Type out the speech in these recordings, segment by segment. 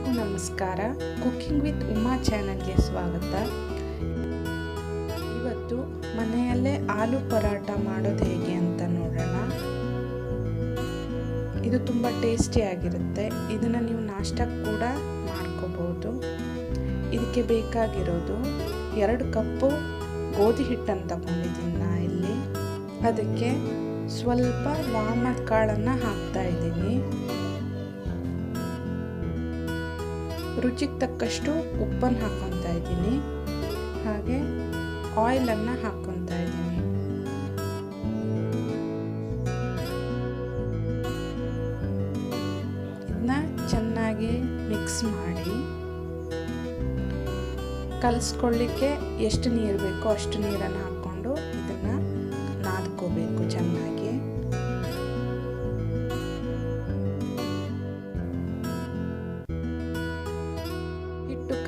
ಎಲ್ರಿಗೂ ನಮಸ್ಕಾರ. Cooking with Uma ಚಾನಲ್ಗೆ ಸ್ವಾಗತ. ಇವತ್ತು ಮನೆಯಲ್ಲೇ ಆಲೂ ಪರಾಟ ಮಾಡೋದು ಹೇಗೆ ಅಂತ ನೋಡೋಣ. ಇದು ತುಂಬ ಟೇಸ್ಟಿಯಾಗಿರುತ್ತೆ ಇದನ್ನು ನೀವು ನಾಷ್ಟಕ್ಕೆ ಕೂಡ ಮಾಡ್ಕೋಬೋದು. ಇದಕ್ಕೆ ಬೇಕಾಗಿರೋದು ಎರಡು ಕಪ್ಪು ಗೋಧಿ ಹಿಟ್ಟನ್ನು ತಗೊಂಡಿದ್ದೀನಿ ನಾ ಇಲ್ಲಿ. ಅದಕ್ಕೆ ಸ್ವಲ್ಪ ವಾಮದ ಕಾಳನ್ನು ಹಾಕ್ತಾ ಇದ್ದೀನಿ. ರುಚಿಗೆ ತಕ್ಕಷ್ಟು ಉಪ್ಪನ್ನು ಹಾಕ್ಕೊತಾ ಇದ್ದೀನಿ. ಹಾಗೆ ಆಯಿಲನ್ನು ಹಾಕ್ಕೊತಾ ಇದ್ದೀನಿ. ಇದನ್ನ ಚೆನ್ನಾಗಿ ಮಿಕ್ಸ್ ಮಾಡಿ ಕಲಿಸ್ಕೊಳ್ಳಿಕ್ಕೆ ಎಷ್ಟು ನೀರು ಬೇಕೋ ಅಷ್ಟು ನೀರನ್ನು ಹಾಕ್ಕೊಂಡು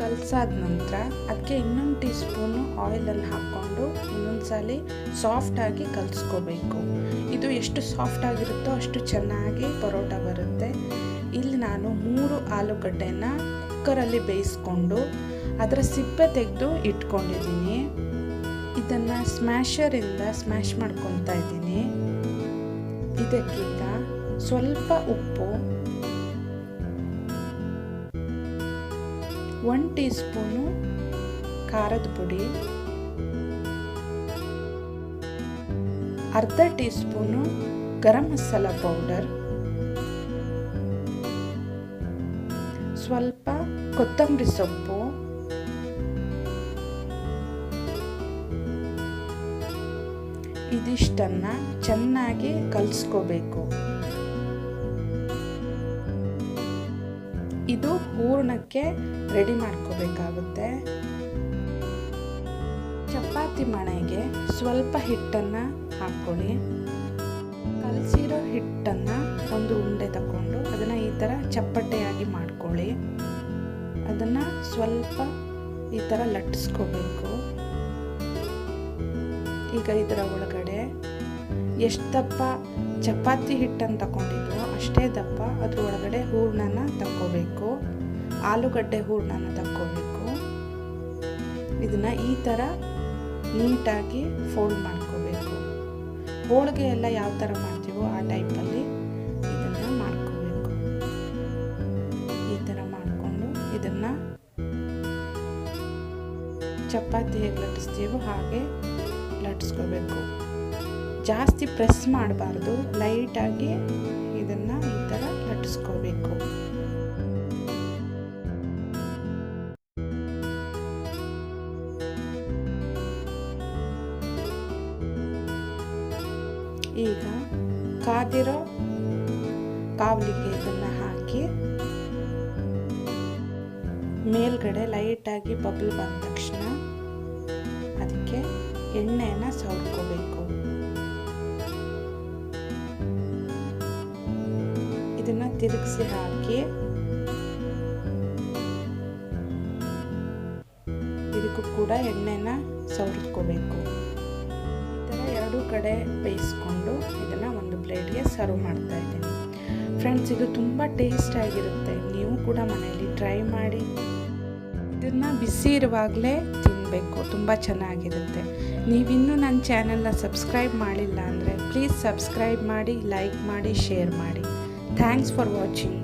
ಕಲಸಾದ ನಂತರ ಅದಕ್ಕೆ ಇನ್ನೊಂದು ಟೀ ಸ್ಪೂನು ಆಯಿಲಲ್ಲಿ ಹಾಕ್ಕೊಂಡು ಇನ್ನೊಂದು ಸಲ ಸಾಫ್ಟಾಗಿ ಕಲಿಸ್ಕೋಬೇಕು. ಇದು ಎಷ್ಟು ಸಾಫ್ಟ್ ಆಗಿರುತ್ತೋ ಅಷ್ಟು ಚೆನ್ನಾಗಿ ಪರೋಟ ಬರುತ್ತೆ. ಇಲ್ಲಿ ನಾನು ಮೂರು ಆಲೂಗಡ್ಡೆನ ಕುಕ್ಕರಲ್ಲಿ ಬೇಯಿಸ್ಕೊಂಡು ಅದರ ಸಿಪ್ಪೆ ತೆಗೆದು ಇಟ್ಕೊಂಡಿದ್ದೀನಿ. ಇದನ್ನು ಸ್ಮ್ಯಾಶರಿಂದ ಸ್ಮ್ಯಾಶ್ ಮಾಡ್ಕೊತಾ ಇದ್ದೀನಿ. ಇದಕ್ಕಿಂತ ಸ್ವಲ್ಪ ಉಪ್ಪು ಒನ್ ಟೀ ಸ್ಪೂನು ಖಾರದ ಪುಡಿ, ಅರ್ಧ tea spoon garam masala powder, ಸ್ವಲ್ಪ ಕೊತ್ತಂಬರಿ ಸೊಪ್ಪು, ಇದಿಷ್ಟನ್ನು ಚೆನ್ನಾಗಿ ಕಲಿಸ್ಕೋಬೇಕು. ಇದು ಹೂರ್ಣಕ್ಕೆ ರೆಡಿ ಮಾಡ್ಕೋಬೇಕಾಗುತ್ತೆ. ಚಪಾತಿ ಮಣೆಗೆ ಸ್ವಲ್ಪ ಹಿಟ್ಟನ್ನು ಹಾಕ್ಕೊಳ್ಳಿ. ಕಲಸಿರೋ ಹಿಟ್ಟನ್ನು ಒಂದು ಉಂಡೆ ತಗೊಂಡು ಅದನ್ನು ಈ ಥರ ಚಪ್ಪಟೆಯಾಗಿ ಮಾಡ್ಕೊಳ್ಳಿ. ಅದನ್ನು ಸ್ವಲ್ಪ ಈ ಥರ ಲಟ್ಟಿಸ್ಕೋಬೇಕು ಈಗ ಇದರ ಒಳಗಡೆ ಎಷ್ಟು ದಪ್ಪ ಚಪಾತಿ ಹಿಟ್ಟನ್ನು ತಗೊಂಡಿದ್ವೋ ಅಷ್ಟೇ ದಪ್ಪ ಅದ್ರ ಒಳಗಡೆ ಹೂರ್ಣನ ಆಲೂಗಡ್ಡೆ ಹೂರ್ಣನ ತಕ್ಕೋಬೇಕು. ಇದನ್ನು ಈ ಥರ ನೀಟಾಗಿ ಫೋಲ್ಡ್ ಮಾಡ್ಕೋಬೇಕು. ಹೋಳಿಗೆ ಎಲ್ಲ ಯಾವ ಥರ ಮಾಡ್ತೀವೋ ಆ ಟೈಪಲ್ಲಿ ಇದನ್ನು ಮಾಡ್ಕೋಬೇಕು. ಈ ಥರ ಮಾಡಿಕೊಂಡು ಇದನ್ನು ಚಪಾತಿ ಹೇಗೆ ಲಟ್ಟಿಸ್ತೀವೋ ಹಾಗೆ ಲಟ್ಟಿಸ್ಕೋಬೇಕು. ಜಾಸ್ತಿ ಪ್ರೆಸ್ ಮಾಡಬಾರ್ದು ಲೈಟಾಗಿ ಇದನ್ನು ಈ ಥರ ಲಟ್ಟಿಸ್ಕೋಬೇಕು. ಈಗ ಕಾದಿರೋ ಕಾವಲಿಗೆ ಇದನ್ನು ಹಾಕಿ ಮೇಲ್ಗಡೆ ಲೈಟಾಗಿ ಬಬಲ್ ಬಂದ ತಕ್ಷಣ ಅದಕ್ಕೆ ಎಣ್ಣೆಯನ್ನು ಸವರ್ಕೋಬೇಕು ಇದನ್ನು ತಿರುಗಿಸಿ ಹಾಕಿ ಇದಕ್ಕೂ ಕೂಡ ಎಣ್ಣೆನ ಸವರ್ಕೋಬೇಕು ಕಡೆ ಬೇಯಿಸ್ಕೊಂಡು ಇದನ್ನು ಒಂದು ಪ್ಲೇಟ್ಗೆ ಸರ್ವ್ ಮಾಡ್ತಾ ಇದ್ದೀನಿ. ಫ್ರೆಂಡ್ಸ್, ಇದು ತುಂಬ ಟೇಸ್ಟ್ ಆಗಿರುತ್ತೆ. ನೀವು ಕೂಡ ಮನೆಯಲ್ಲಿ ಟ್ರೈ ಮಾಡಿ. ಇದನ್ನು ಬಿಸಿ ಇರುವಾಗಲೇ ತಿನ್ನಬೇಕು ತುಂಬ ಚೆನ್ನಾಗಿರುತ್ತೆ. ನೀವಿನ್ನೂ ನನ್ನ ಚಾನೆಲ್ನ ಸಬ್ಸ್ಕ್ರೈಬ್ ಮಾಡಿಲ್ಲ ಅಂದರೆ ಪ್ಲೀಸ್ ಸಬ್ಸ್ಕ್ರೈಬ್ ಮಾಡಿ, ಲೈಕ್ ಮಾಡಿ, ಶೇರ್ ಮಾಡಿ. Thanks for watching.